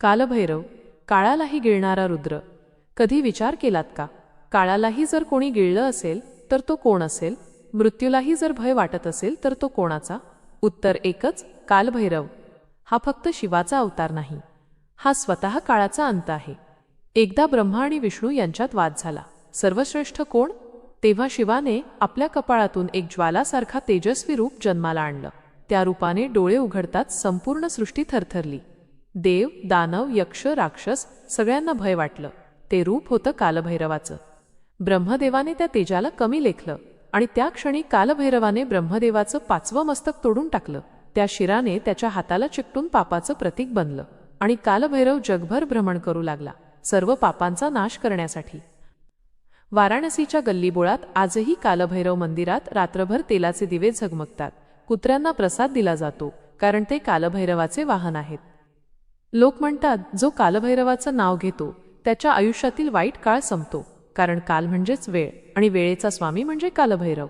कालभैरव काळालाही गिळणारा रुद्र. कधी विचार केलात का? काळालाही जर कोणी गिळलं असेल तर तो कोण असेल? मृत्यूलाही जर भय वाटत असेल तर तो कोणाचा? उत्तर एकच कालभैरव. हा फक्त शिवाचा अवतार नाही. हा स्वतः काळाचा अंत आहे. एकदा ब्रह्मा आणि विष्णू यांच्यात वाद झाला. सर्वश्रेष्ठ कोण? तेव्हा शिवाने आपल्या कपाळातून एक ज्वालासारखा तेजस्वी रूप जन्माला आणलं. त्या रूपाने डोळे उघडताच संपूर्ण सृष्टी थरथरली. देव दानव यक्ष राक्षस सगळ्यांना भय वाटलं. ते रूप होतं कालभैरवाचं. ब्रह्मदेवाने त्या तेजाला कमी लेखलं आणि त्या क्षणी कालभैरवाने ब्रह्मदेवाचं पाचवं मस्तक तोडून टाकलं. त्या शिराने त्याच्या हाताला चिकटून पापाचं प्रतीक बनलं आणि कालभैरव जगभर भ्रमण करू लागला सर्व पापांचा नाश करण्यासाठी. वाराणसीच्या गल्लीबोळात आजही कालभैरव मंदिरात रात्रभर तेलाचे दिवे झगमगतात. कुत्र्यांना प्रसाद दिला जातो कारण ते कालभैरवाचे वाहन आहेत. लोक म्हणतात जो कालभैरवाचं नाव घेतो त्याच्या आयुष्यातील वाईट काळ संपतो कारण काल म्हणजेच वेळ आणि वेळेचा स्वामी म्हणजे कालभैरव.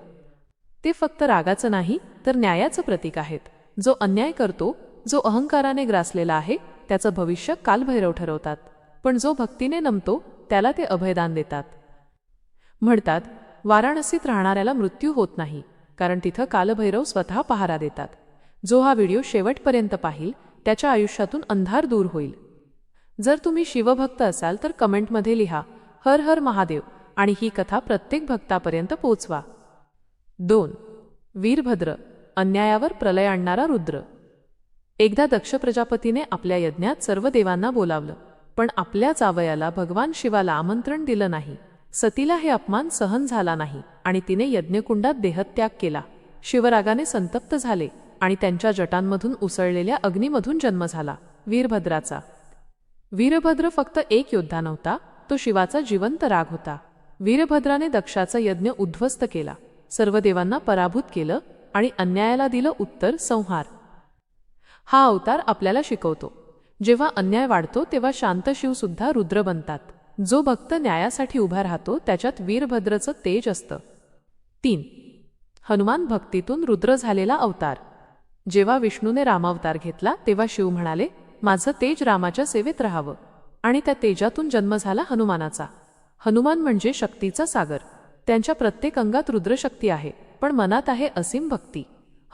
ते फक्त रागाचं नाही तर न्यायाचं प्रतीक आहेत. जो अन्याय करतो जो अहंकाराने ग्रासलेला आहे त्याचं भविष्य कालभैरव ठरवतात. पण जो भक्तीने नमतो त्याला ते अभयदान देतात. म्हणतात वाराणसीत राहणाऱ्याला मृत्यू होत नाही कारण तिथं कालभैरव स्वतः पहारा देतात. जो हा व्हिडिओ शेवटपर्यंत पाहिल त्याच्या आयुष्यातून अंधार दूर होईल. जर तुम्ही शिवभक्त असाल तर कमेंटमध्ये लिहा हर हर महादेव आणि ही कथा प्रत्येक भक्तापर्यंत पोचवा. दोन वीरभद्र अन्यायावर प्रलय आणणारा रुद्र. एकदा दक्ष प्रजापतीने आपल्या यज्ञात सर्व देवांना बोलावलं पण आपल्या जावयाला भगवान शिवाला आमंत्रण दिलं नाही. सतीला हे अपमान सहन झाला नाही आणि तिने यज्ञकुंडात देहत्याग केला. शिवरागाने संतप्त झाले. आणि त्यांच्या जटांमधून उसळलेल्या अग्नीमधून जन्म झाला वीरभद्राचा. वीरभद्र फक्त एक योद्धा नव्हता तो शिवाचा जिवंत राग होता. वीरभद्राने दक्षाचा यज्ञ उद्ध्वस्त केला. सर्व देवांना पराभूत केलं आणि अन्यायाला दिलं उत्तर संहार. हा अवतार आपल्याला शिकवतो. जेव्हा अन्याय वाढतो तेव्हा शांत शिवसुद्धा रुद्र बनतात. जो भक्त न्यायासाठी उभा राहतो त्याच्यात वीरभद्रचं तेज असतं. तीन. हनुमान भक्तीतून रुद्र झालेला अवतार. जेव्हा विष्णूने रामावतार घेतला तेव्हा शिव म्हणाले माझं तेज रामाच्या सेवेत राहावं. आणि त्या तेजातून जन्म झाला हनुमानाचा. हनुमान म्हणजे शक्तीचा सागर. त्यांच्या प्रत्येक अंगात रुद्रशक्ती आहे पण मनात आहे असीम भक्ती.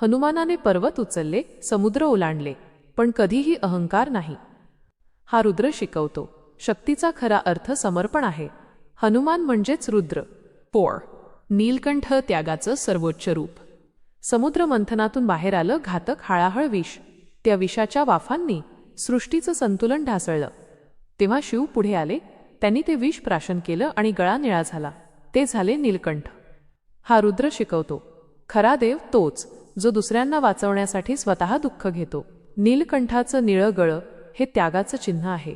हनुमानाने पर्वत उचलले समुद्र ओलांडले पण कधीही अहंकार नाही. हा रुद्र शिकवतो. शक्तीचा खरा अर्थ समर्पण आहे. हनुमान म्हणजेच रुद्र. पोळ नीलकंठ त्यागाचं सर्वोच्च रूप. समुद्र मंथनातून बाहेर आलं घातक हाळाहळ विष. त्या विषाच्या वाफांनी सृष्टीचं संतुलन ढासळलं. तेव्हा शिव पुढे आले. त्यांनी ते विष प्राशन केलं आणि गळा निळा झाला. ते झाले नीलकंठ. हा रुद्र शिकवतो. खरा देव तोच जो दुसऱ्यांना वाचवण्यासाठी स्वतः दुःख घेतो. नीलकंठाचं निळं गळं हे त्यागाचं चिन्ह आहे.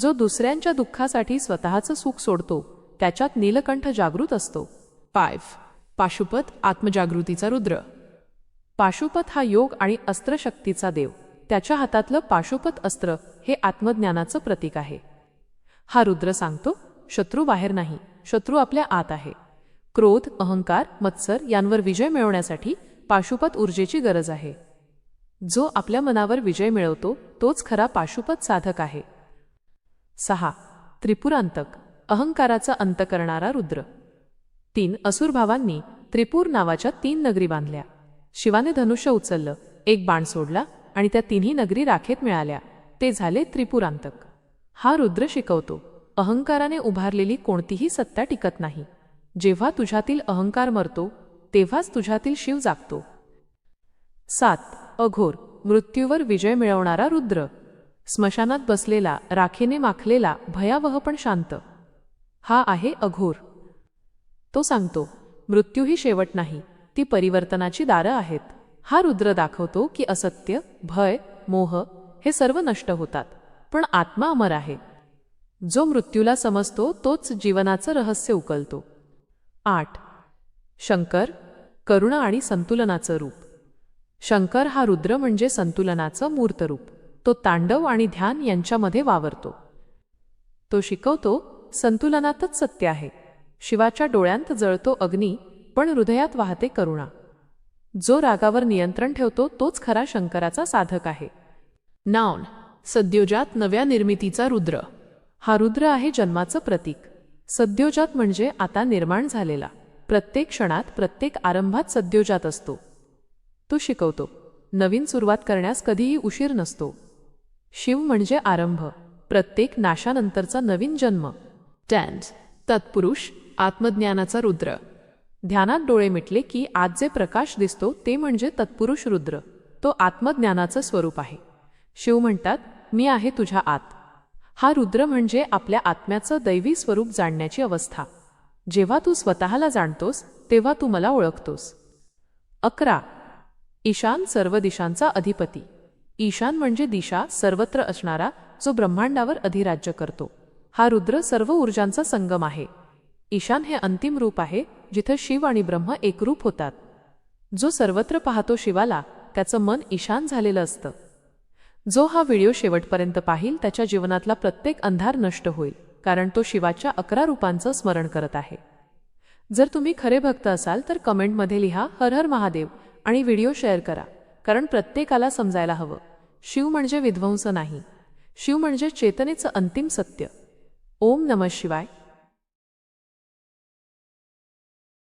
जो दुसऱ्यांच्या दुःखासाठी स्वतःचं सुख सोडतो त्याच्यात नीलकंठ जागृत असतो. पायफ. पाशुपत आत्मजागृतीचा रुद्र. पाशुपत हा योग आणि अस्त्रशक्तीचा देव. त्याच्या हातातलं पाशुपत अस्त्र हे आत्मज्ञानाचं प्रतीक आहे. हा रुद्र सांगतो शत्रू बाहेर नाही शत्रू आपल्या आत आहे. क्रोध अहंकार मत्सर यांवर विजय मिळवण्यासाठी पाशुपत ऊर्जेची गरज आहे. जो आपल्या मनावर विजय मिळवतो तोच खरा पाशुपत साधक आहे. सहा. त्रिपुरांतक. अहंकाराचा अंत करणारा रुद्र. तीन असुर भावांनी त्रिपूर नावाच्या तीन नगरी बांधल्या. शिवाने धनुष्य उचललं एक बाण सोडला आणि त्या तिन्ही नगरी राखेत मिळाल्या. ते झाले त्रिपुरांतक. हा रुद्र शिकवतो अहंकाराने उभारलेली कोणतीही सत्ता टिकत नाही. जेव्हा तुझ्यातील अहंकार मरतो तेव्हाच तुझ्यातील शिव जागतो. सात अघोर मृत्यूवर विजय मिळवणारा रुद्र. स्मशानात बसलेला राखेने माखलेला भयावह पण शांत. हा आहे अघोर. तो सांगतो मृत्यू ही शेवट नाही ती परिवर्तनाची दारं आहेत. हा रुद्र दाखवतो की असत्य भय मोह हे सर्व नष्ट होतात पण आत्मा अमर आहे. जो मृत्यूला समजतो तोच जीवनाचं रहस्य उकलतो. आठ. शंकर करुणा आणि संतुलनाचं रूप. शंकर हा रुद्र म्हणजे संतुलनाचं मूर्त रूप. तो तांडव आणि ध्यान यांच्यामध्ये वावरतो. तो शिकवतो संतुलनातच सत्य आहे. शिवाच्या डोळ्यांत जळतो अग्नी पण हृदयात वाहते करुणा. जो रागावर नियंत्रण ठेवतो तोच खरा शंकराचा साधक आहे. नाउन सद्योजात नव्या निर्मितीचा रुद्र. हा रुद्र आहे जन्माचं प्रतीक. सद्योजात म्हणजे आता निर्माण झालेला. प्रत्येक क्षणात प्रत्येक आरंभात सद्योजात असतो. तो शिकवतो. नवीन सुरुवात करण्यास कधीही उशीर नसतो. शिव म्हणजे आरंभ. प्रत्येक नाशानंतरचा नवीन जन्म. टॅन्स तत्पुरुष आत्मज्ञानाचा रुद्र. ध्यानात डोळे मिटले की आज जे प्रकाश दिसतो ते म्हणजे तत्पुरुष रुद्र. तो आत्मज्ञानाचं स्वरूप आहे. शिव म्हणतात मी आहे तुझ्या आत. हा रुद्र म्हणजे आपल्या आत्म्याचं दैवी स्वरूप जाणण्याची अवस्था. जेव्हा तू स्वतःला जाणतोस तेव्हा तू मला ओळखतोस. अकरा. ईशान सर्व दिशांचा अधिपती. ईशान म्हणजे दिशा सर्वत्र असणारा जो ब्रह्मांडावर अधिराज्य करतो. हा रुद्र सर्व ऊर्जांचा संगम आहे. ईशान हे अंतिम रूप आहे जिथं शिव आणि ब्रह्म एकरूप होतात. जो सर्वत्र पाहतो शिवाला त्याचं मन ईशान झालेलं असतं. जो हा व्हिडिओ शेवटपर्यंत पाहिल त्याच्या जीवनातला प्रत्येक अंधार नष्ट होईल कारण तो शिवाच्या अकरा रूपांचं स्मरण करत आहे. जर तुम्ही खरे भक्त असाल तर कमेंटमध्ये लिहा हर हर महादेव आणि व्हिडिओ शेअर करा कारण प्रत्येकाला समजायला हवं. शिव म्हणजे विध्वंस नाही. शिव म्हणजे चेतनेचं अंतिम सत्य. ओम नमः शिवाय.